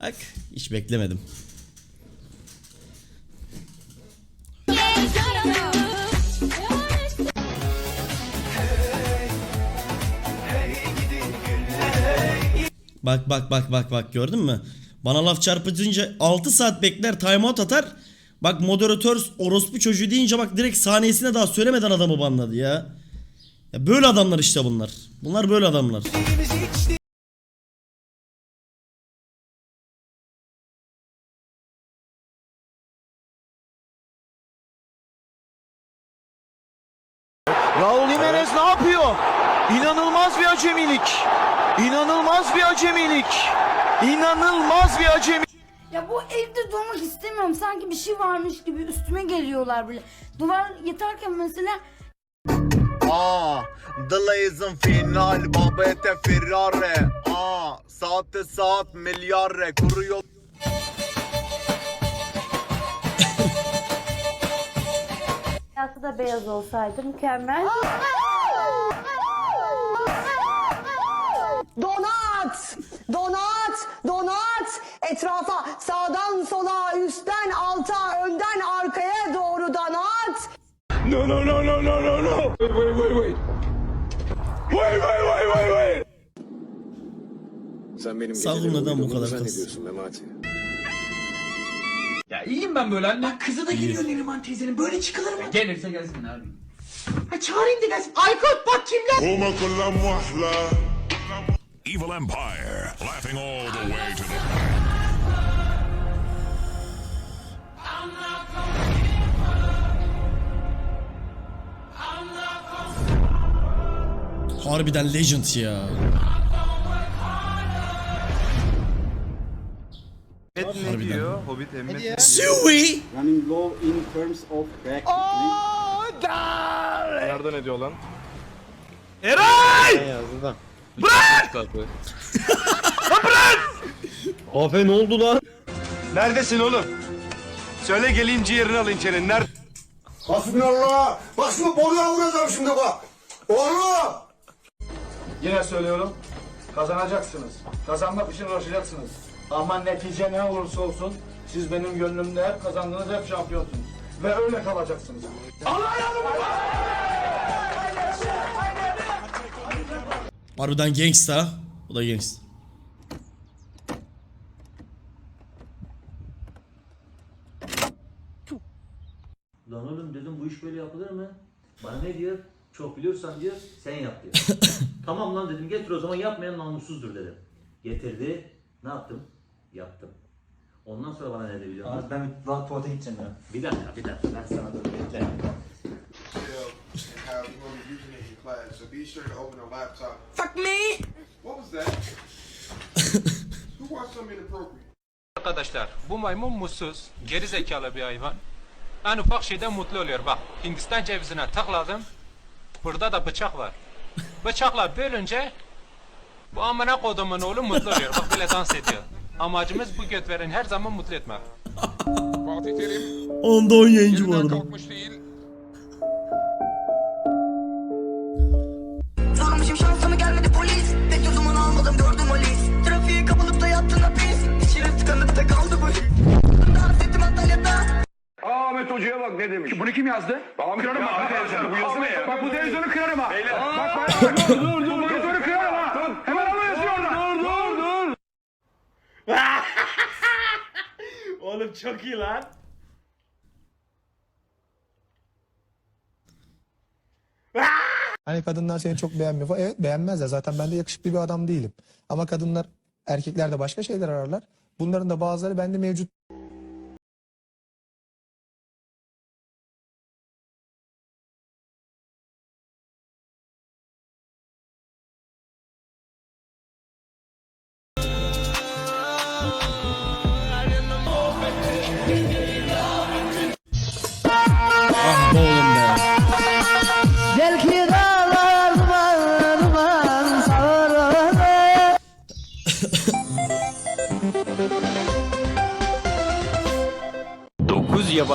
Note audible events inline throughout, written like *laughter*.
Bak hiç beklemedim. Bak bak bak bak bak gördün mü? Bana laf çarpıtınca 6 saat bekler timeout atar. Bak moderatör orospu çocuğu deyince bak direkt saniyesine daha söylemeden adamı banladı ya. Ya böyle adamlar işte bunlar. Bunlar böyle adamlar. Raul Jimenez ne yapıyor? İnanılmaz bir acemilik. İnanılmaz bir acemilik. İnanılmaz bir acemilik. Ya bu evde durmak istemiyorum. Sanki bir şey varmış gibi üstüme geliyorlar böyle. Duvar yeterken mesela Aa, Dılıyızın final babete Ferrari Aa, saatte saat milyare kuruyor hayatı da beyaz olsaydı mükemmel. Donat! Donat! Donat! Etrafa sağdan sola, üstten alta, önden arkaya doğru donat! Sen benim Sağ olun, neden bu uyuduğumu kadar kız? zannediyorsun Memati? Ya iyiyim ben böyle anne. Bak kızı da geliyor Neriman teyzenin. Böyle çıkılır mı? Gelirse gelsin abi. Ha çağırayım da gelsin. Aykut bak kimler? Evil Empire, laughing all the way to the Harbiden legend ya. Ne diyor Hobbit emmi? Sui! running low in terms of back. Nereden ediyor lan? Neredesin oğlum? Söyle geleyim ciğerini alayım senin. Nerede? Hasbinallah. Bak şimdi boruya vuracağım şimdi bak. Oğlum. Yine söylüyorum. Kazanacaksınız. Kazanmak için uğraşacaksınız. Ama netice ne olursa olsun siz benim gönlümde hep kazandınız, hep şampiyonsunuz. Ve öyle kalacaksınız. Harbiden gangsta. O da gangsta. Lan oğlum dedim bu iş böyle yapılır mı? Bana ne diyor? Çok biliyorsan diyor sen yap diyor. *coughs* tamam lan dedim getir o zaman yapmayan namussuzdur dedim. Getirdi. Ne yaptım? Yaptım. Ondan sonra bana ne dedi biliyor musun? Ben rahat tuvalete gideceğim ya. Bir dakika bir dakika ben sana dur bekle. Fuck me! Arkadaşlar bu maymun mutsuz, geri zekalı bir hayvan. En ufak şeyden mutlu oluyor bak. Hindistan cevizine tıkladım. Burada da bıçak var. Bıçakla bölünce bu amına kodumun oğlu mutlu oluyor. Bak böyle dans ediyor. Amacımız bu götveren her zaman mutlu etmek. Fatih Terim Onda 10 yayıncı bu arada. kalkmış değil. Şansımı gelmedi polis. Bekliyordum onu almadım gördüm polis. Trafiğe kapılıp da yattın da pis. İçeri tıkanıp da kaldı bu. Dans ettim Antalya'da. Ahmet Hoca'ya bak ne demiş. Bunu kim yazdı? Babam kırarım ha. Bu yazı ne ya? Bak bu televizyonu kırarım ha. Bak bak bak. Dur dur dur. Bu televizyonu kırarım ha. Hemen ama yazıyor orada. Dur dur dur. Oğlum çok iyi lan. Hani kadınlar seni çok beğenmiyor falan. Evet beğenmezler. Zaten ben de yakışıklı bir adam değilim. Ama kadınlar, erkekler de başka şeyler ararlar. Bunların da bazıları bende mevcut.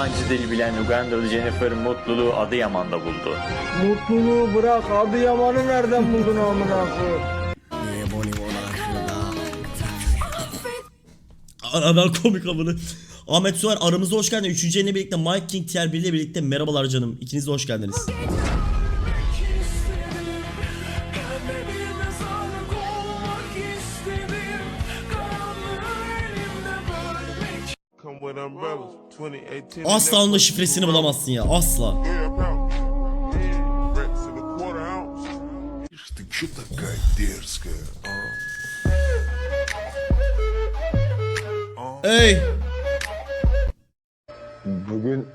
Yabancı dil bilen Ugandalı Jennifer mutluluğu Adıyaman'da buldu. Mutluluğu bırak. Adıyaman'ı nereden buldun amına koyayım? Anadan komik amını. Ahmet Suar aramızda hoş geldin. Üçüncü birlikte Mike King Tier 1 ile birlikte merhabalar canım. İkiniz de hoş geldiniz. Asla onun da şifresini bulamazsın ya. Asla. Ey! Bugün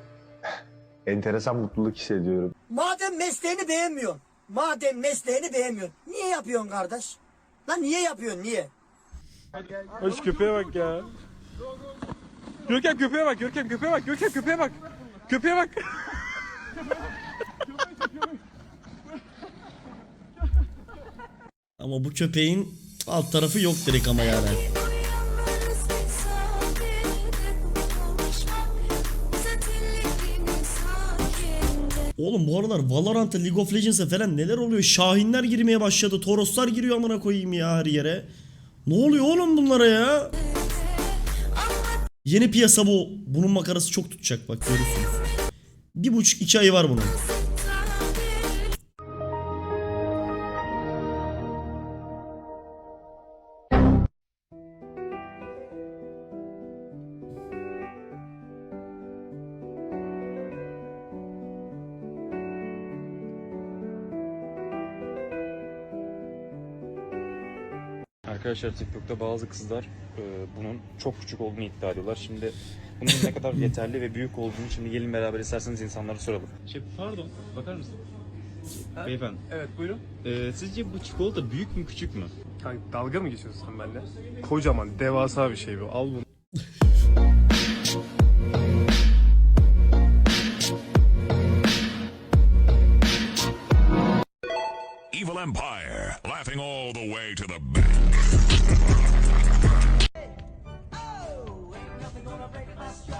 enteresan mutluluk hissediyorum. Madem mesleğini beğenmiyorsun. Madem mesleğini beğenmiyorsun. Niye yapıyorsun kardeş? Lan niye yapıyorsun niye? Hoş köpeğe bak ya. Görkem köpeğe bak, Görkem köpeğe bak, Görkem köpeğe bak. Köpeğe bak. Ama bu köpeğin alt tarafı yok direkt ama yani. Oğlum bu aralar Valorant'a League of Legends'a falan neler oluyor? Şahinler girmeye başladı. Toroslar giriyor amına koyayım ya her yere. Ne oluyor oğlum bunlara ya? Yeni piyasa bu. Bunun makarası çok tutacak bak görürsünüz. Bir buçuk iki ayı var bunun. Arkadaşlar TikTok'ta bazı kızlar e, bunun çok küçük olduğunu iddia ediyorlar. Şimdi bunun ne kadar *laughs* yeterli ve büyük olduğunu şimdi gelin beraber isterseniz insanlara soralım. Şey pardon bakar mısın? Beyefendi. Evet buyurun. Ee, sizce bu çikolata büyük mü küçük mü? Kanka dalga mı geçiyorsun sen benimle? Kocaman devasa bir şey bu. Al bunu.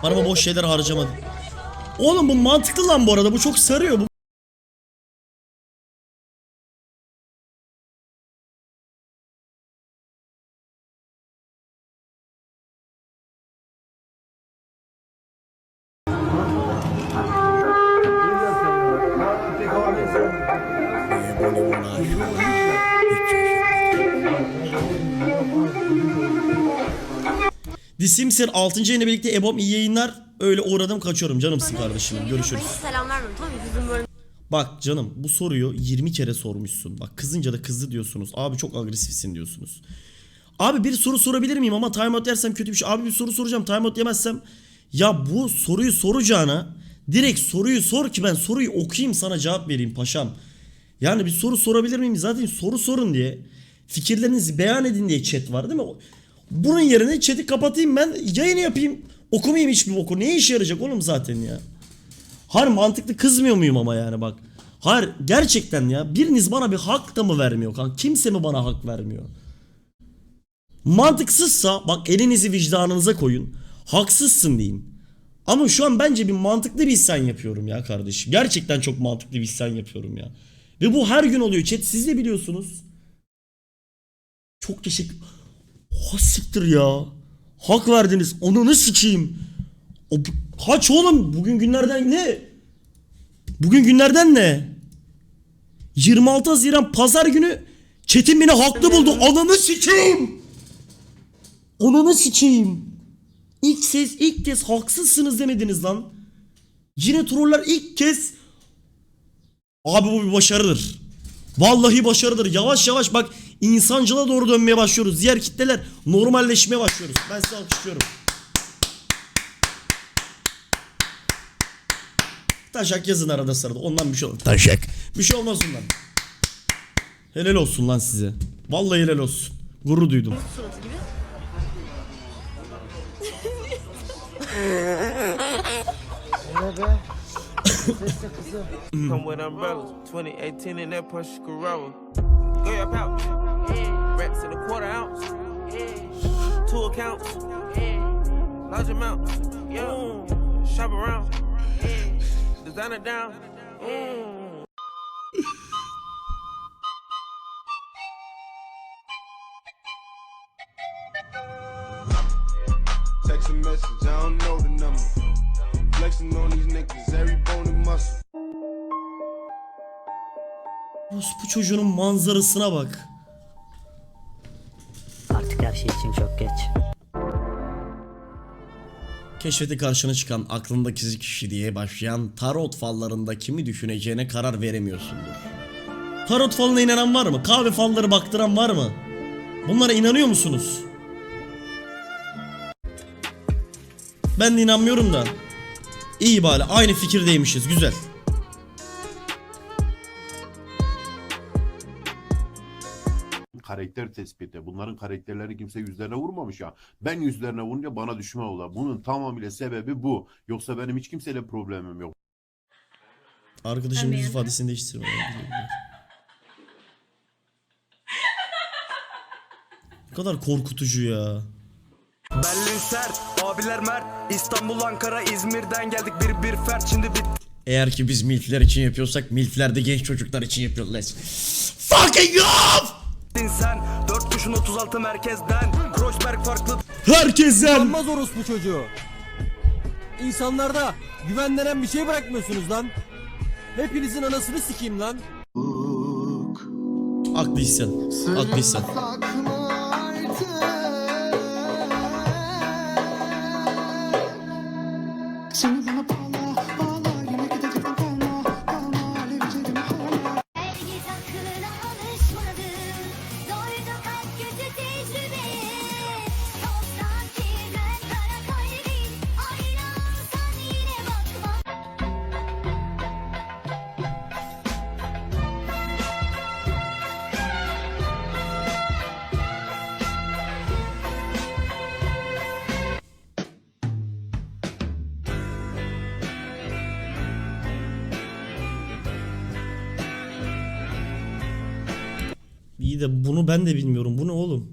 Araba boş şeyler harcamadı. Oğlum bu mantıklı lan bu arada. Bu çok sarıyor. Bu The Sims'in 6. yayına birlikte Ebom iyi yayınlar. Öyle uğradım kaçıyorum canımsın kardeşim. Görüşürüz. Selam vermem tamam mı? Yüzüm böyle Bak canım bu soruyu 20 kere sormuşsun. Bak kızınca da kızdı diyorsunuz. Abi çok agresifsin diyorsunuz. Abi bir soru sorabilir miyim ama timeout yersem kötü bir şey. Abi bir soru soracağım timeout yemezsem. Ya bu soruyu soracağına direkt soruyu sor ki ben soruyu okuyayım sana cevap vereyim paşam. Yani bir soru sorabilir miyim? Zaten soru sorun diye. Fikirlerinizi beyan edin diye chat var değil mi? Bunun yerine chat'i kapatayım ben yayını yapayım. Okumayayım hiçbir oku. Ne işe yarayacak oğlum zaten ya? Hayır mantıklı kızmıyor muyum ama yani bak. Hayır gerçekten ya biriniz bana bir hak da mı vermiyor kan? Kimse mi bana hak vermiyor? Mantıksızsa bak elinizi vicdanınıza koyun. Haksızsın diyeyim. Ama şu an bence bir mantıklı bir isyan yapıyorum ya kardeşim. Gerçekten çok mantıklı bir isyan yapıyorum ya. Ve bu her gün oluyor chat siz de biliyorsunuz. Çok teşekkür... Ha siktir ya. Hak verdiniz. Onu sikeyim. O, kaç oğlum? Bugün günlerden ne? Bugün günlerden ne? 26 Haziran pazar günü Çetin beni haklı buldu. Ananı sikeyim. Ananı sikeyim. İlk ses ilk kez haksızsınız demediniz lan. Yine troller ilk kez Abi bu bir başarıdır. Vallahi başarıdır. Yavaş yavaş bak insancılığa doğru dönmeye başlıyoruz. Diğer kitleler normalleşmeye başlıyoruz. Ben size alkışlıyorum. Taşak yazın arada sırada. Ondan bir şey olur. Taşak. Bir şey olmaz ondan. Helal olsun lan size. Vallahi helal olsun. Gurur duydum. Come with umbrellas. 2018 in that Porsche Carrera. Go your pouch. Two accounts. Large amount. Yeah. Shop around. Designer down. text a message, I don't know the number. Flexing on these niggas, every bone and muscle. Bu çocuğunun manzarasına bak. Artık her şey için çok geç. Keşfete karşına çıkan aklındaki kişi diye başlayan tarot fallarında kimi düşüneceğine karar veremiyorsundur. Tarot falına inanan var mı? Kahve falları baktıran var mı? Bunlara inanıyor musunuz? Ben de inanmıyorum da. İyi bari aynı fikirdeymişiz güzel. Karakter tespiti. Bunların karakterlerini kimse yüzlerine vurmamış ya. Ben yüzlerine vurunca bana düşman oldu. Bunun tamamıyla sebebi bu. Yoksa benim hiç kimseyle problemim yok. Arkadaşım yüz ifadesini değiştirme. Ne kadar korkutucu ya. Berlin sert, abiler mert. İstanbul, Ankara, İzmir'den geldik bir bir fert. Şimdi bit Eğer ki biz milfler için yapıyorsak milfler de genç çocuklar için yapıyor. Let's fucking go! Din sen? 4 kuşun 36 merkezden. Kreuzberg farklı Herkesten. Olmaz orospu çocuğu. İnsanlarda güven denen bir şey bırakmıyorsunuz lan. Hepinizin anasını sikeyim lan. Haklıysan. Haklıysan. İyi de bunu ben de bilmiyorum. Bu ne oğlum?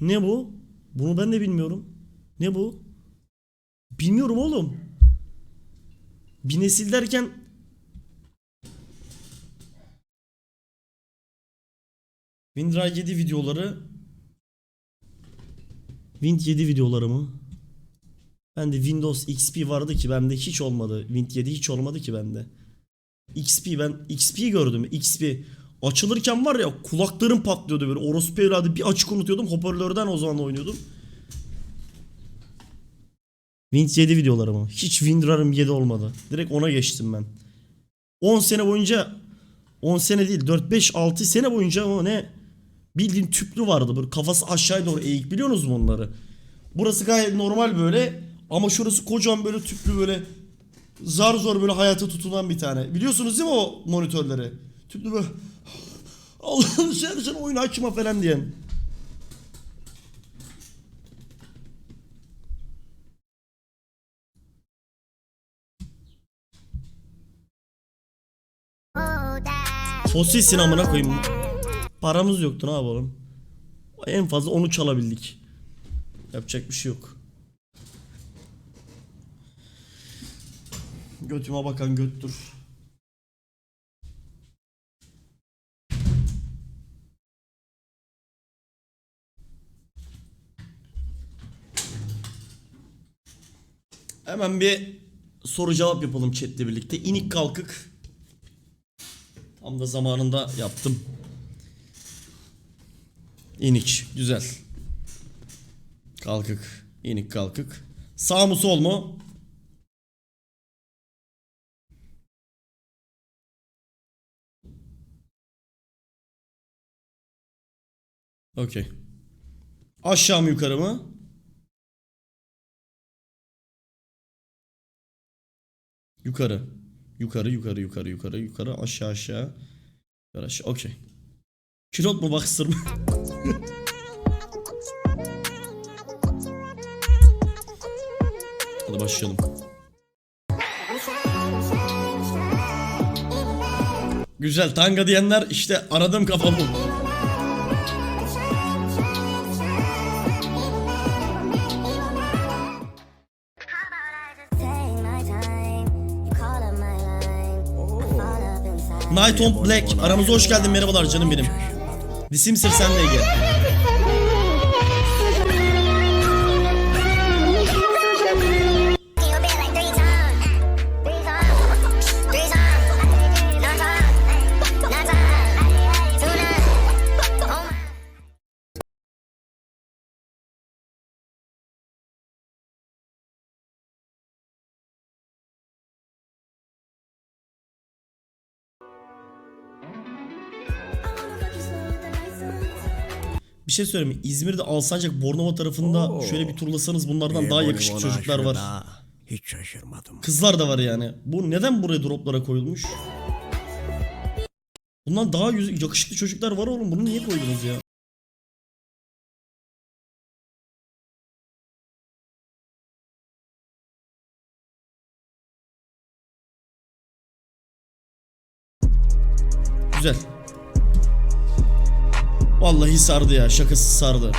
Ne bu? Bunu ben de bilmiyorum. Ne bu? Bilmiyorum oğlum. Bir nesil derken WinRAR 7 videoları Wind 7 videoları mı? Bende Windows XP vardı ki bende hiç olmadı. Wind 7 hiç olmadı ki bende. XP ben XP gördüm. XP açılırken var ya kulaklarım patlıyordu böyle. Orospu evladı bir açık unutuyordum. Hoparlörden o zaman oynuyordum. Wind 7 videoları mı? Hiç WinRAR'ım 7 olmadı. Direkt ona geçtim ben. 10 sene boyunca 10 sene değil 4-5-6 sene boyunca o ne? Bildiğin tüplü vardı böyle kafası aşağıya doğru eğik biliyorsunuz mu onları? Burası gayet normal böyle ama şurası kocaman böyle tüplü böyle zar zor böyle hayata tutulan bir tane. Biliyorsunuz değil mi o monitörleri? Tüplü böyle Allah'ını seversen oyun açma falan diyen. Fosil sinemana koyayım. Paramız yoktu ne yapalım. En fazla onu çalabildik. Yapacak bir şey yok. Götüme bakan göttür. Hemen bir soru cevap yapalım chatle birlikte. İnik kalkık. Tam da zamanında yaptım. İnik. Güzel. Kalkık. İnik kalkık. Sağ mı sol mu? Okey. Aşağı mı yukarı mı? Yukarı. Yukarı yukarı yukarı yukarı yukarı aşağı aşağı. Yukarı aşağı. Okey. Kilot mu baksır mı? Hadi başlayalım. Güzel tanga diyenler işte aradım kafamı. Night on Black aramıza hoş geldin merhabalar canım benim. The Simser senle ilgili. Bir şey söyleyeyim mi? İzmir'de Alsancak Bornova tarafında şöyle bir turlasanız bunlardan daha yakışıklı çocuklar var. Hiç şaşırmadım. Kızlar da var yani. Bu neden buraya droplara koyulmuş? Bundan daha yüz- yakışıklı çocuklar var oğlum. Bunu niye koydunuz ya? Vallahi sardı ya. Şakası sardı.